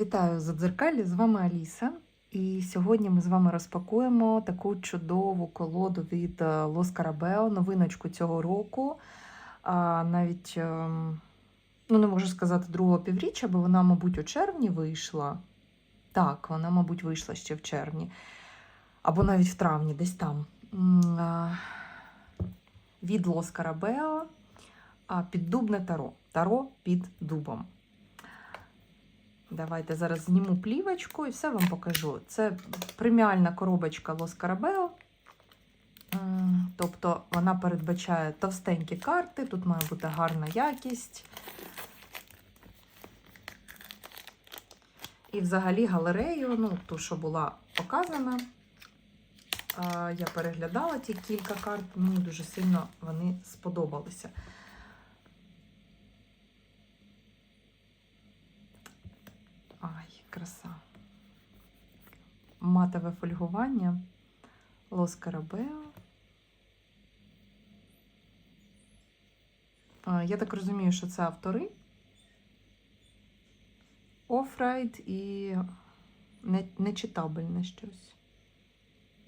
Вітаю за дзеркалі, з вами Аліса. І сьогодні ми з вами розпакуємо таку чудову колоду від е, Лос Карабео, новиночку цього року. А, навіть, ем, ну не можу сказати другого півріччя, бо вона, мабуть, у червні вийшла. Так, вона, мабуть, вийшла ще в червні. Або навіть в травні, десь там. Від Лос Карабео піддубне таро. Таро під дубом. Давайте зараз зніму плівочку і все вам покажу. Це преміальна коробочка Лос Карабео. Тобто вона передбачає товстенькі карти, тут має бути гарна якість. І взагалі галерею, ну, ту, що була показана, я переглядала ті кілька карт, мені дуже сильно вони сподобалися. Ай, краса. Матове фольгування. Лос Карабео. Я так розумію, що це автори. Офрайд і нечитабельне щось.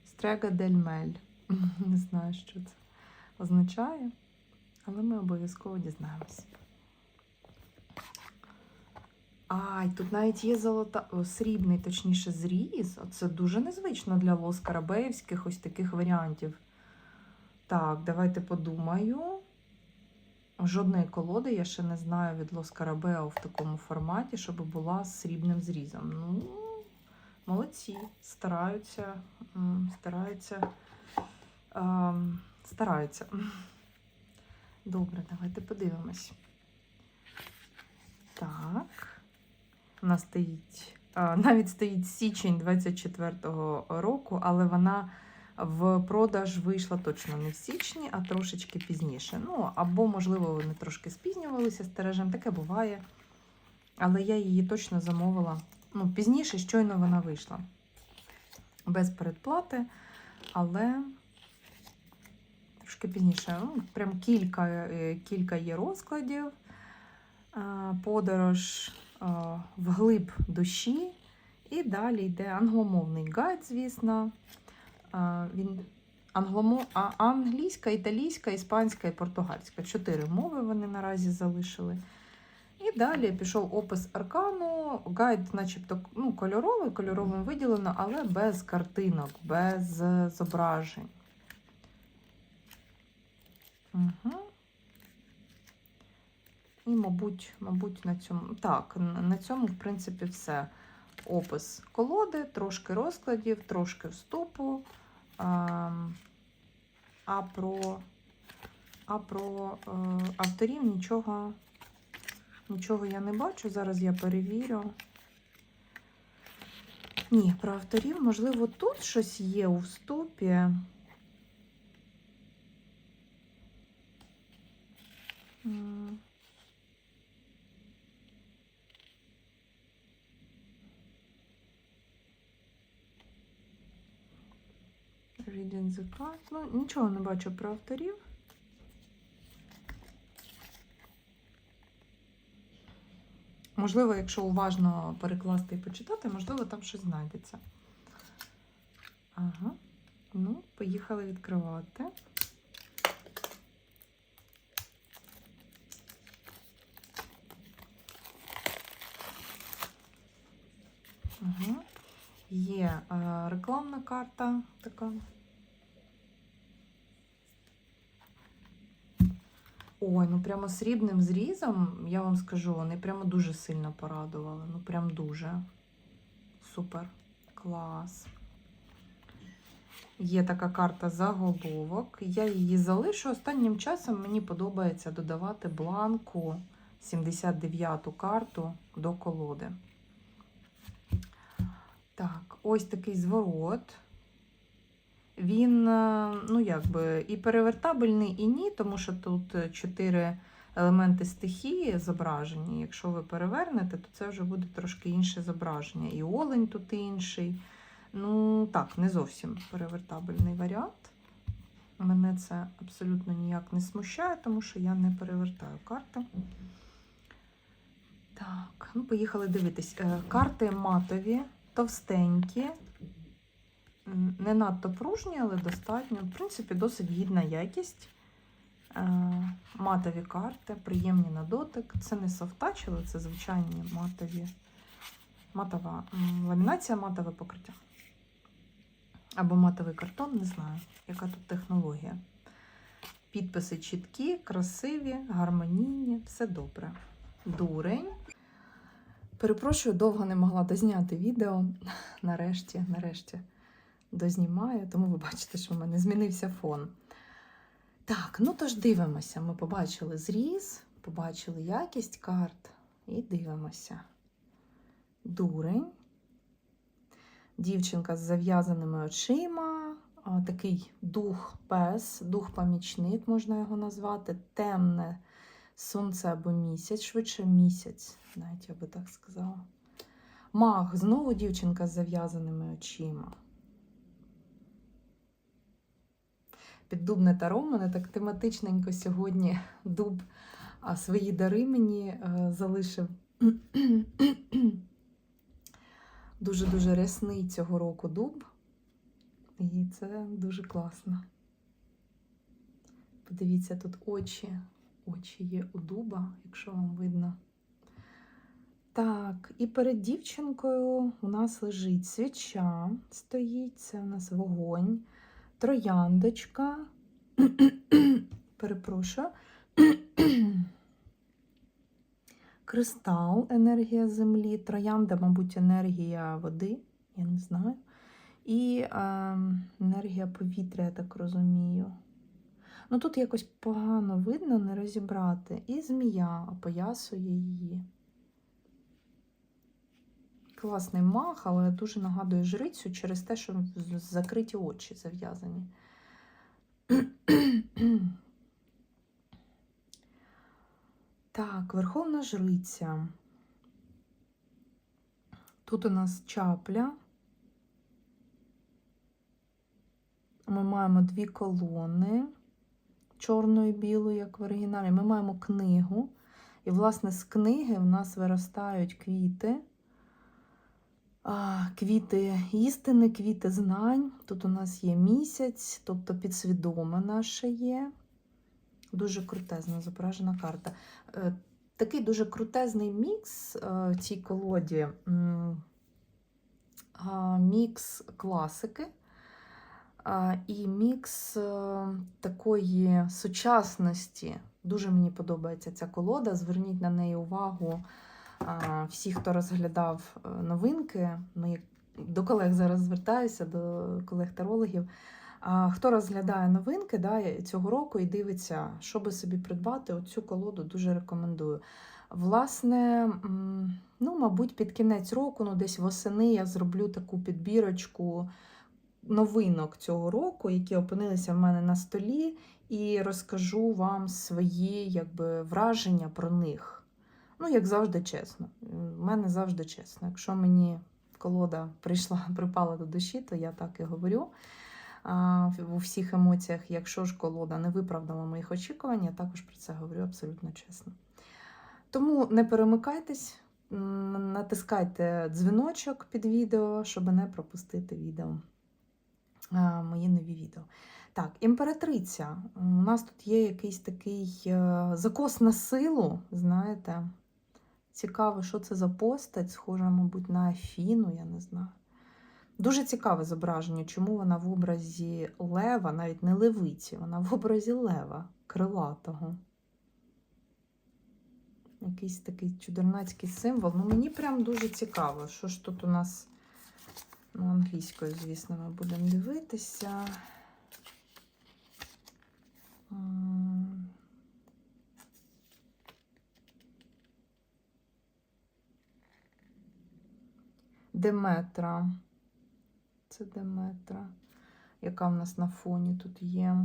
Стрега дель Мель. Не знаю, що це означає, але ми обов'язково дізнаємось. Ай, тут навіть є золота, срібний, точніше, зріз. Це дуже незвично для лос карабеївських ось таких варіантів. Так, давайте подумаю. Жодної колоди я ще не знаю від Лос Карабео в такому форматі, щоб була з срібним зрізом. Ну, молодці, стараються, стараються, ем, стараються. Добре, давайте подивимось. Так. Нас стоїть, навіть стоїть січень 24-го року, але вона в продаж вийшла точно не в січні, а трошечки пізніше. Ну, або, можливо, вони трошки спізнювалися з тиражем, таке буває. Але я її точно замовила. Ну, пізніше, щойно вона вийшла. Без передплати, але трошки пізніше. Ну, прям кілька, е, кілька є розкладів. Подорож вглиб душі. І далі йде англомовний гайд, звісно. Він англомо... англійська, італійська, іспанська і португальська. Чотири мови вони наразі залишили. І далі пішов опис аркану. Гайд, начебто, ну, кольоровий, кольоровим виділено, але без картинок, без е, зображень. Угу. І, мабуть, мабуть, на цьому. Так, на цьому, в принципі, все. Опис колоди, трошки розкладів, трошки вступу. А, а про, а про е, авторів нічого, нічого я не бачу. Зараз я перевірю. Ні, про авторів, можливо, тут щось є у вступі. Reading. Ну, нічого не бачу про авторів. Можливо, якщо уважно перекласти і почитати, можливо, там щось знайдеться. Ага. Ну, поїхали відкривати. Угу. Є е, рекламна карта така. Ой, ну прямо срібним зрізом, я вам скажу, вони прямо дуже сильно порадували. Ну, прям дуже. Супер. Клас. Є така карта заголовок. Я її залишу. Останнім часом мені подобається додавати бланку 79-ту карту до колоди. Так, ось такий зворот. Він, е, ну, якби, і перевертабельний, і ні, тому що тут е, чотири елементи стихії зображені. Якщо ви перевернете, то це вже буде трошки інше зображення. І олень тут інший. Ну, так, не зовсім перевертабельний варіант. Мене це абсолютно ніяк не смущає, тому що я не перевертаю карти. Так, ну поїхали дивитись. Е, Карти матові, товстенькі, не надто пружні, але достатньо. В принципі, досить гідна якість. Е, Матові карти, приємні на дотик. Це не софтач, але це звичайні матові. Матова ламінація, матове покриття. Або матовий картон, не знаю, яка тут технологія. Підписи чіткі, красиві, гармонійні, все добре. Дурень. Перепрошую, довго не могла дозняти відео. Нарешті, нарешті дознімаю, тому ви бачите, що в мене змінився фон. Так, ну тож дивимося. Ми побачили зріз, побачили якість карт і дивимося. Дурень. Дівчинка з зав'язаними очима, такий дух пес, дух-помічник, можна його назвати, темне сонце або місяць, швидше місяць, навіть я би так сказала. Маг, знову дівчинка з зав'язаними очима. Піддубне таро у мене так тематичненько сьогодні дуб а свої дари мені е, залишив. Дуже-дуже рясний цього року дуб. І це дуже класно. Подивіться, тут очі. Очі є у дуба, якщо вам видно. Так, і перед дівчинкою у нас лежить свіча, стоїть, це у нас вогонь, трояндочка. Перепрошую. Кристал, енергія землі, троянда, мабуть, енергія води, я не знаю. І е, енергія повітря, я так розумію. Ну тут якось погано видно, не розібрати. І змія опоясує її. Класний мах, але дуже нагадує жрицю через те, що закриті очі зав'язані. Так, Верховна Жриця. Тут у нас чапля. Ми маємо дві колони чорною і білою, як в оригіналі. Ми маємо книгу. І, власне, з книги в нас виростають квіти. Квіти істини, квіти знань. Тут у нас є місяць, тобто підсвідоме наше є. Дуже крутезна зображена карта. Е, Такий дуже крутезний мікс е, в цій колоді. Мікс класики і мікс е, такої сучасності. Дуже мені подобається ця колода. Зверніть на неї увагу. Всі, хто розглядав е, новинки, ми до колег зараз звертаюся, до колег-тарологів. Хто розглядає новинки да, цього року і дивиться, що би собі придбати, оцю колоду дуже рекомендую. Власне, ну, мабуть, під кінець року, ну, десь восени я зроблю таку підбірочку новинок цього року, які опинилися в мене на столі, і розкажу вам свої якби, враження про них. Ну, як завжди, чесно. У мене завжди чесно. Якщо мені колода прийшла, припала до душі, то я так і говорю у всіх емоціях. Якщо ж колода не виправдала моїх очікувань, я також про це говорю абсолютно чесно. Тому не перемикайтесь, натискайте дзвіночок під відео, щоб не пропустити відео. Мої нові відео. Так, імператриця. У нас тут є якийсь такий е, закос на силу, знаєте. Цікаво, що це за постать, схожа, мабуть, на Афіну, я не знаю. Дуже цікаве зображення, чому вона в образі лева, навіть не левиці, вона в образі лева, крилатого. Якийсь такий чудернацький символ. Ну, мені прям дуже цікаво, що ж тут у нас ну, англійською, звісно, ми будемо дивитися. Деметра. Це Деметра. Яка в нас на фоні тут є?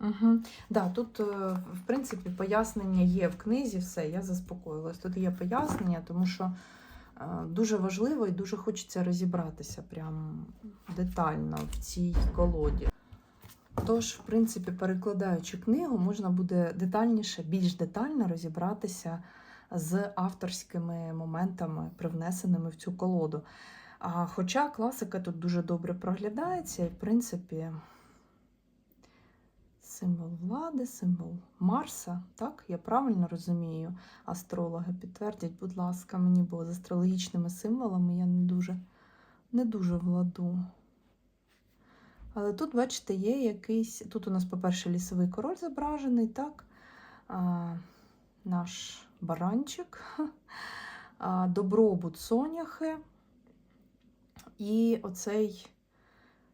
Угу. Да, тут, е, в принципі, пояснення є в книзі, все, я заспокоїлась. Тут є пояснення, тому що е, дуже важливо і дуже хочеться розібратися прям детально в цій колоді. Тож, в принципі, перекладаючи книгу, можна буде детальніше, більш детально розібратися з авторськими моментами, привнесеними в цю колоду. А, хоча класика тут дуже добре проглядається, і, в принципі, символ влади, символ Марса, так? Я правильно розумію? Астрологи, підтвердять, будь ласка, мені, бо з астрологічними символами я не дуже, не дуже владу. Але тут, бачите, є якийсь. Тут у нас, по-перше, лісовий король зображений, так? А, наш баранчик, а, добробут соняхи. І оцей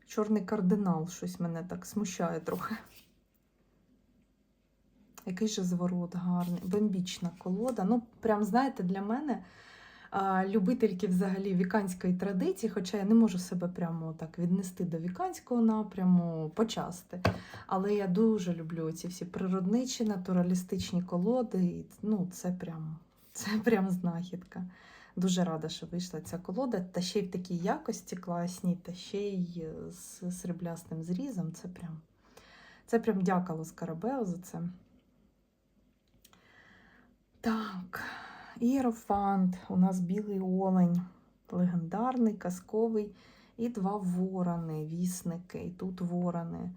чорний кардинал щось мене так смущає трохи. Який же зворот гарний, бомбічна колода. Ну, прям, знаєте, для мене любительки взагалі віканської традиції, хоча я не можу себе прямо так віднести до віканського напряму почасти. Але я дуже люблю ці всі природничі, натуралістичні колоди. І, ну, це прям, це прям знахідка. Дуже рада, що вийшла ця колода, та ще й в такій якості класній, та ще й з сріблястим зрізом. Це прям, це прям дякало Скарабео за це. Так, Іерофант, у нас білий олень, легендарний, казковий, і два ворони, вісники, і тут ворони.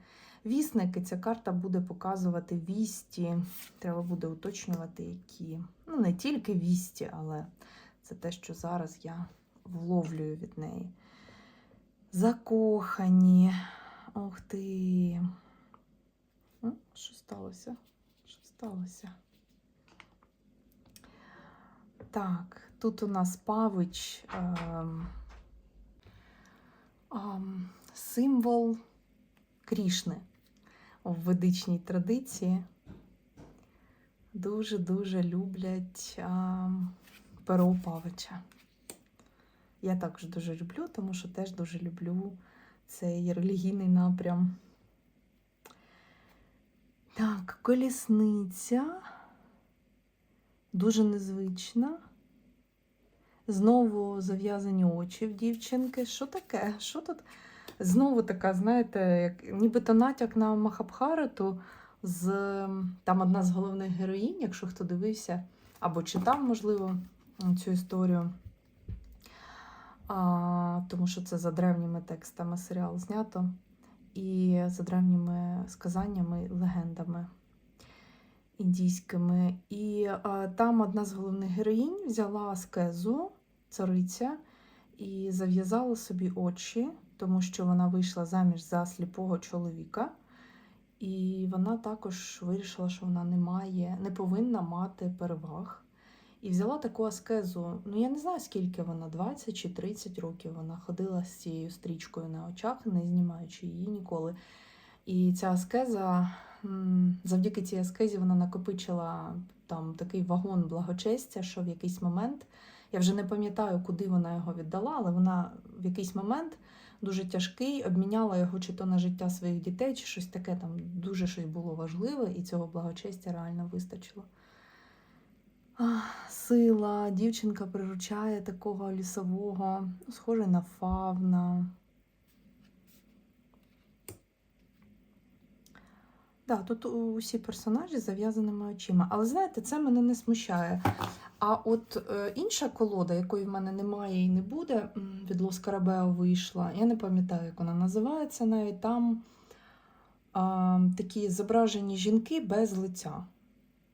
Вісники, ця карта буде показувати вісті. Треба буде уточнювати, які. Ну, не тільки вісті, але це те, що зараз я вловлюю від неї. Закохані. Ох ти. Що сталося? Що сталося? Так, тут у нас павич. Ем, ем, символ Крішни в ведичній традиції. Дуже-дуже люблять ем, перо павича. Я також дуже люблю, тому що теж дуже люблю цей релігійний напрям. Так, колісниця. Дуже незвична. Знову зав'язані очі в дівчинки. Що таке? Що тут? Знову така, знаєте, як, нібито натяк на Махабхарату з там одна з головних героїнь, якщо хто дивився або читав, можливо, цю історію. А, тому що це за древніми текстами серіал знято. І за древніми сказаннями, легендами індійськими. І а, там одна з головних героїнь взяла аскезу, цариця, і зав'язала собі очі, тому що вона вийшла заміж за сліпого чоловіка. І вона також вирішила, що вона не має, не повинна мати переваг. І взяла таку аскезу. Ну, я не знаю, скільки вона, 20 чи 30 років вона ходила з цією стрічкою на очах, не знімаючи її ніколи. І ця аскеза, завдяки цій аскезі, вона накопичила там такий вагон благочестя, що в якийсь момент, я вже не пам'ятаю, куди вона його віддала, але вона в якийсь момент дуже тяжкий, обміняла його чи то на життя своїх дітей, чи щось таке, там дуже щось було важливе, і цього благочестя реально вистачило. Сила, дівчинка приручає такого лісового, схожий на фавна. Да, тут усі персонажі з зав'язаними очима. Але знаєте, це мене не смущає. А от е, інша колода, якої в мене немає і не буде, від Лос Карабео вийшла. Я не пам'ятаю, як вона називається навіть там е, такі зображені жінки без лиця.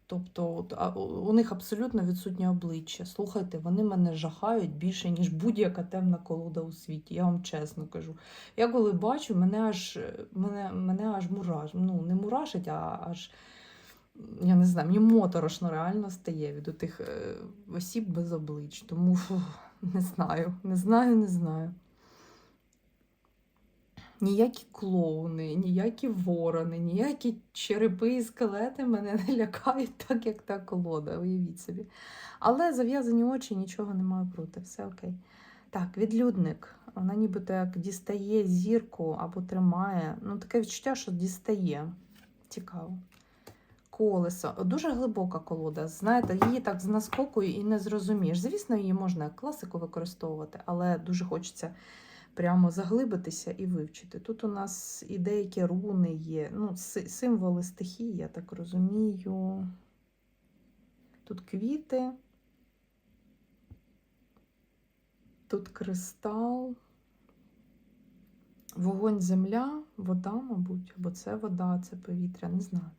Тобто от, а, у них абсолютно відсутнє обличчя. Слухайте, вони мене жахають більше, ніж будь-яка темна колода у світі. Я вам чесно кажу. Я коли бачу, мене аж мене, мене аж мураш. Ну, не мурашить, а аж я не знаю, мені моторошно реально стає від тих осіб без облич. Тому фу, не знаю, не знаю, не знаю. Ніякі клоуни, ніякі ворони, ніякі черепи і скелети мене не лякають так, як та колода, уявіть собі. Але зав'язані очі нічого не маю проти, все окей. Так, відлюдник. Вона нібито як дістає зірку або тримає. Ну, таке відчуття, що дістає. Цікаво. Колесо. Дуже глибока колода. Знаєте, її так з наскокою і не зрозумієш. Звісно, її можна як класику використовувати, але дуже хочеться прямо заглибитися і вивчити. Тут у нас і деякі руни є, ну, символи стихії, я так розумію. Тут квіти, тут кристал, вогонь, земля, вода, мабуть, або це вода, це повітря, не знаю.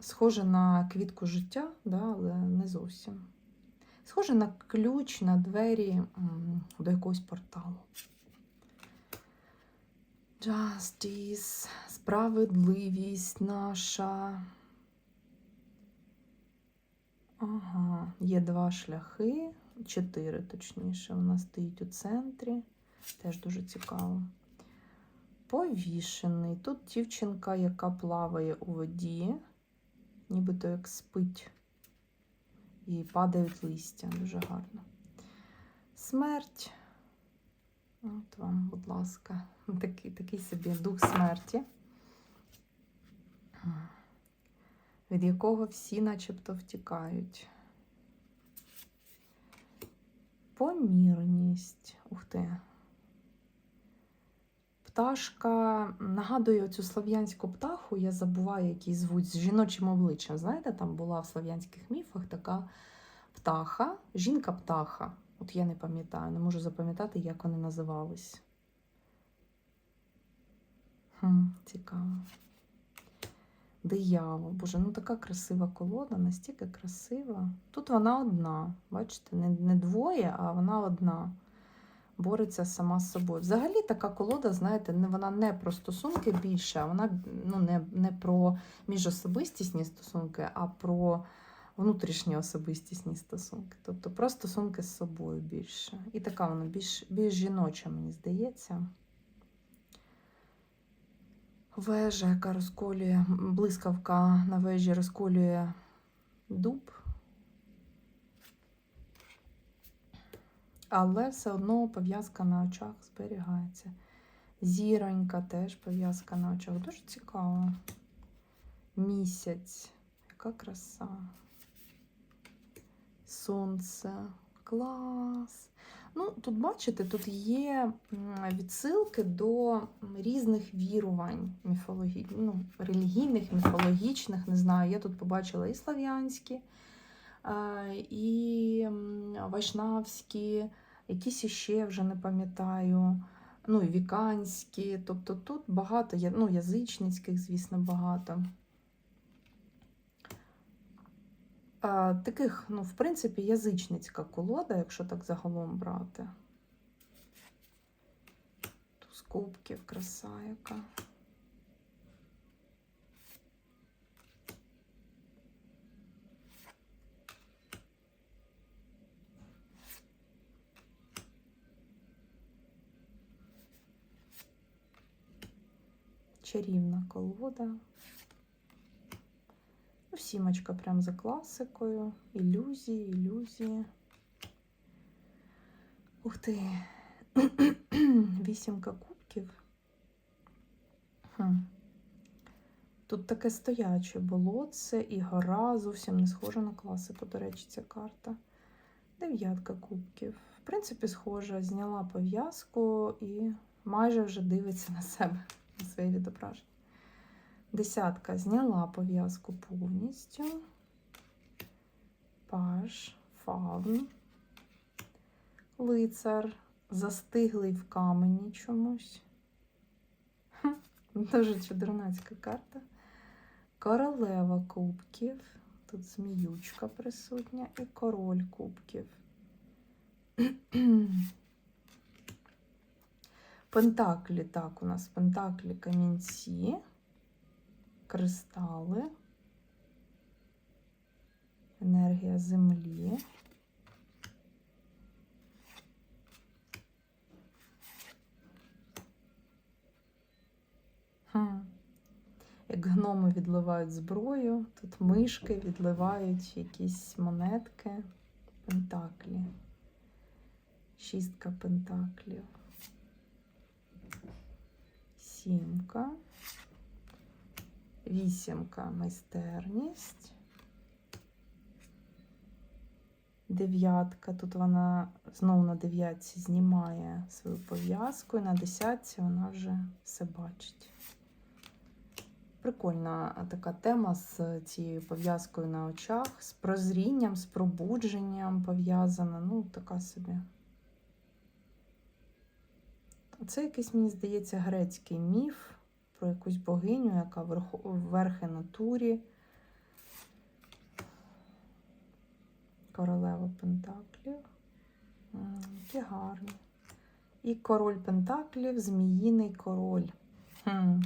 Схоже на квітку життя, да, але не зовсім. Схоже на ключ на двері до якогось порталу. Justice, справедливість наша. Ага, є два шляхи, чотири точніше. Вона стоїть у центрі. Теж дуже цікаво. Повішений. Тут дівчинка, яка плаває у воді, нібито як спить. І падають листя. Дуже гарно. Смерть. От вам, будь ласка, такий, такий собі дух смерті, від якого всі начебто втікають. Помірність. Ух ти. Пташка нагадує цю слов'янську птаху, я забуваю, як її звуть з жіночим обличчям. Знаєте, там була в слов'янських міфах така птаха, жінка-птаха. От я не пам'ятаю, не можу запам'ятати, як вони називались. Хм, цікаво. Диявол. Боже, ну така красива колода, настільки красива. Тут вона одна. Бачите, не, не двоє, а вона одна. Бореться сама з собою. Взагалі така колода, знаєте, не, вона не про стосунки більше, а вона ну, не, не про міжособистісні стосунки, а про внутрішні особистісні стосунки. Тобто про стосунки з собою більше. І така вона більш, більш жіноча, мені здається. Вежа, яка розколює, блискавка на вежі розколює дуб. Але все одно пов'язка на очах зберігається. Зіронька теж пов'язка на очах. Дуже цікаво. Місяць. Яка краса. Сонце. Клас. Ну, тут, бачите, тут є відсилки до різних вірувань міфологі... ну, релігійних, міфологічних, не знаю. Я тут побачила і слав'янські, е, і вайшнавські, якісь іще вже не пам'ятаю. Ну, і віканські. Тобто тут багато, ну, язичницьких, звісно, багато. А, таких, ну, в принципі, язичницька колода, якщо так загалом брати. Туз кубків, краса яка. Чарівна колода. Ну, Сімочка прям за класикою. Ілюзії, ілюзії. Ух ти. Вісімка кубків. Хм. Тут таке стояче болотце і гора. Зовсім не схожа на класику, до речі, ця карта. Дев'ятка кубків. В принципі, схожа. Зняла пов'язку і майже вже дивиться на себе, своє відображення. Десятка зняла пов'язку повністю. Паш, фавн, лицар, застиглий в камені чомусь. Дуже чудернацька карта. Королева кубків. Тут зміючка присутня і король кубків. Пентаклі, так, у нас пентаклі камінці кристали, енергія землі. Хм. Як гноми відливають зброю, тут мишки відливають якісь монетки, пентаклі. Шістка пентаклів. Сімка. Вісімка майстерність. Дев'ятка. Тут вона знову на дев'ятці знімає свою пов'язку, і на десятці вона вже все бачить. Прикольна така тема з цією пов'язкою на очах, з прозрінням, з пробудженням пов'язана. Ну, така собі. Це якийсь, мені здається, грецький міф про якусь богиню, яка верхи на турі. Королева Пентаклів. Які гарні. І король Пентаклів, зміїний король. Хм.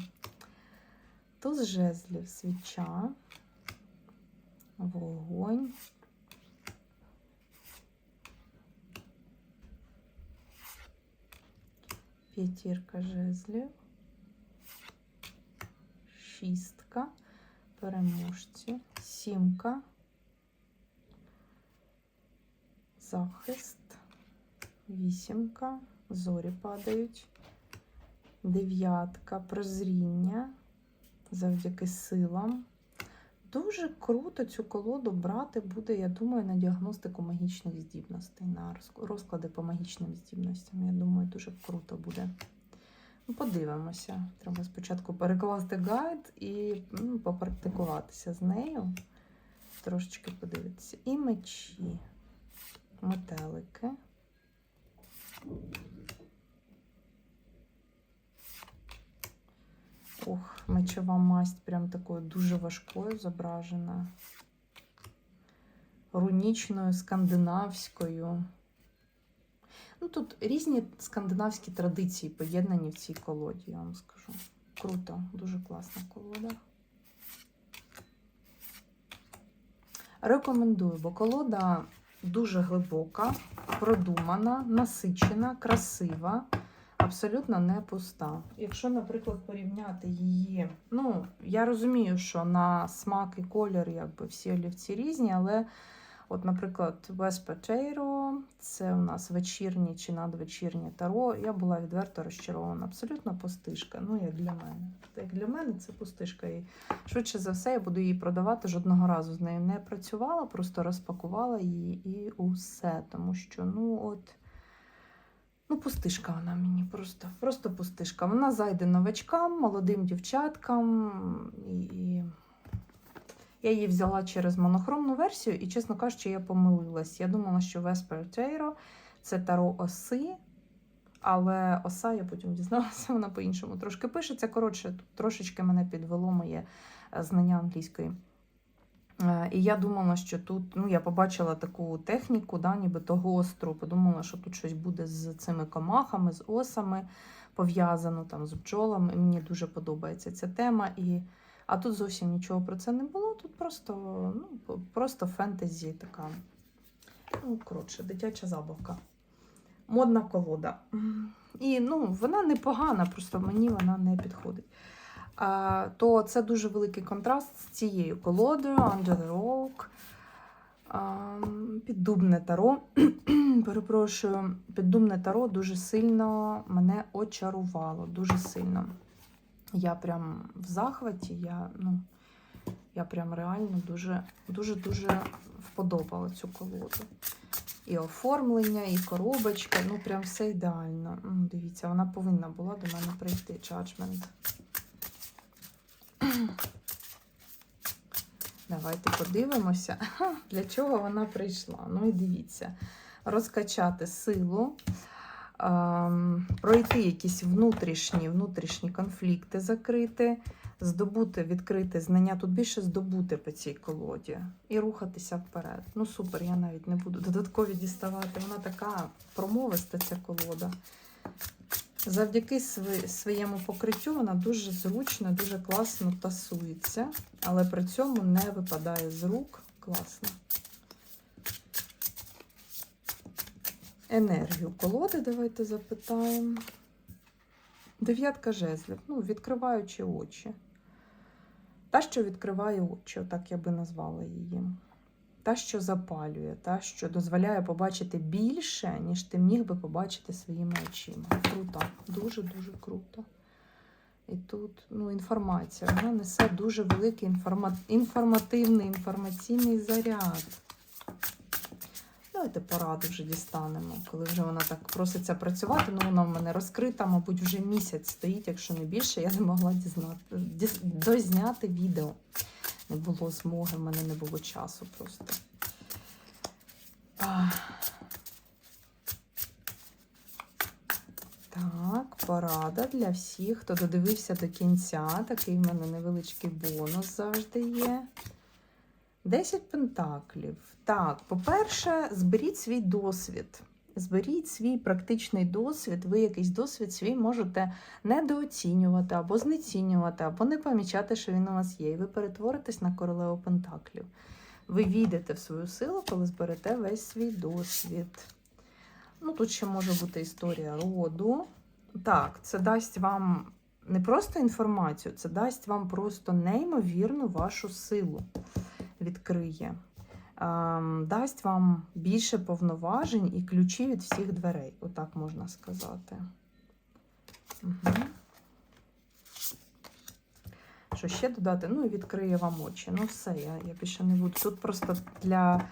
Туз жезлів, свіча, вогонь. П'ятірка жезлів, шістка, переможці, сімка, захист, вісімка, зорі падають, дев'ятка, прозріння. Завдяки силам. Дуже круто цю колоду брати буде, я думаю, на діагностику магічних здібностей, на розклади по магічним здібностям. Я думаю, дуже круто буде. Ну, Подивимося. Треба спочатку перекласти гайд і ну, попрактикуватися з нею. Трошечки подивитися. І мечі, метелики. Ох, мечова масть прям такою дуже важкою зображена. Рунічною, скандинавською. Ну, тут різні скандинавські традиції поєднані в цій колоді, я вам скажу. Круто, дуже класна колода. Рекомендую, бо колода дуже глибока, продумана, насичена, красива абсолютно не пуста. Якщо, наприклад, порівняти її, ну, я розумію, що на смак і колір якби всі олівці різні, але, от, наприклад, Vespertero, це у нас вечірнє чи надвечірнє таро, я була відверто розчарована. Абсолютно пустишка. Ну, як для мене. Як для мене це пустишка. І швидше за все, я буду її продавати. Жодного разу з нею не працювала, просто розпакувала її і усе. Тому що, ну, от. Ну, пустишка вона мені просто, просто пустишка. Вона зайде новачкам, молодим дівчаткам. І, і... Я її взяла через монохромну версію, і, чесно кажучи, я помилилась. Я думала, що Vesper Tarot – це таро оси, але оса, я потім дізналася, вона по-іншому трошки пишеться. Коротше, трошечки мене підвело моє е, знання англійської. Е, І я думала, що тут, ну, я побачила таку техніку, да, нібито гостру, подумала, що тут щось буде з цими комахами, з осами пов'язано там з бджолами. Мені дуже подобається ця тема. І... А тут зовсім нічого про це не було. Тут просто, ну, просто фентезі така. Ну, коротше, дитяча забавка. Модна колода. І ну, вона непогана, просто мені вона не підходить то це дуже великий контраст з цією колодою Under the Rock. Піддубне таро. Перепрошую, піддубне таро дуже сильно мене очарувало. Дуже сильно. Я прям в захваті, я, ну, я прям реально дуже-дуже вподобала цю колоду. І оформлення, і коробочка, ну прям все ідеально. Дивіться, вона повинна була до мене прийти Judgment. Давайте подивимося, для чого вона прийшла. Ну і дивіться, розкачати силу, ем, пройти якісь внутрішні внутрішні конфлікти, закрити, здобути, відкрити знання. Тут більше здобути по цій колоді і рухатися вперед. Ну, супер, я навіть не буду додаткові діставати. Вона така промовиста, ця колода. Завдяки своєму покриттю вона дуже зручно, дуже класно тасується, але при цьому не випадає з рук. Класно. Енергію колоди давайте запитаємо. Дев'ятка жезлів, ну, відкриваючи очі. Та, що відкриває очі, отак я би назвала її. Та, що запалює, та, що дозволяє побачити більше, ніж ти міг би побачити своїми очима. Круто, дуже-дуже круто. І тут ну, інформація. Вона несе дуже великий інформа... інформативний інформаційний заряд. Давайте пораду вже дістанемо, коли вже вона так проситься працювати. Ну, вона в мене розкрита, мабуть, вже місяць стоїть, якщо не більше, я не могла дізнати, діз- дозняти відео. Не було змоги, в мене не було часу просто. Так, порада для всіх, хто додивився до кінця. Такий в мене невеличкий бонус завжди є. 10 пентаклів. Так, по-перше, зберіть свій досвід. Зберіть свій практичний досвід. Ви якийсь досвід свій можете недооцінювати або знецінювати, або не помічати, що він у вас є. І ви перетворитесь на королеву пентаклів. Ви війдете в свою силу, коли зберете весь свій досвід. Ну, тут ще може бути історія роду. Так, це дасть вам не просто інформацію, це дасть вам просто неймовірну вашу силу відкриє. Ем, дасть вам більше повноважень і ключі від всіх дверей, отак можна сказати. Угу. Що ще додати? Ну і відкриє вам очі. Ну, все, я, я більше не буду. Тут просто для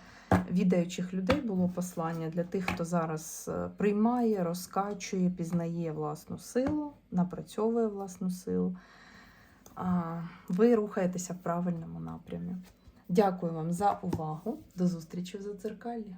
відаючих людей було послання, для тих, хто зараз е, приймає, розкачує, пізнає власну силу, напрацьовує власну силу. Ви рухаєтеся в правильному напрямі. Дякую вам за увагу. До зустрічі в задзеркаллі.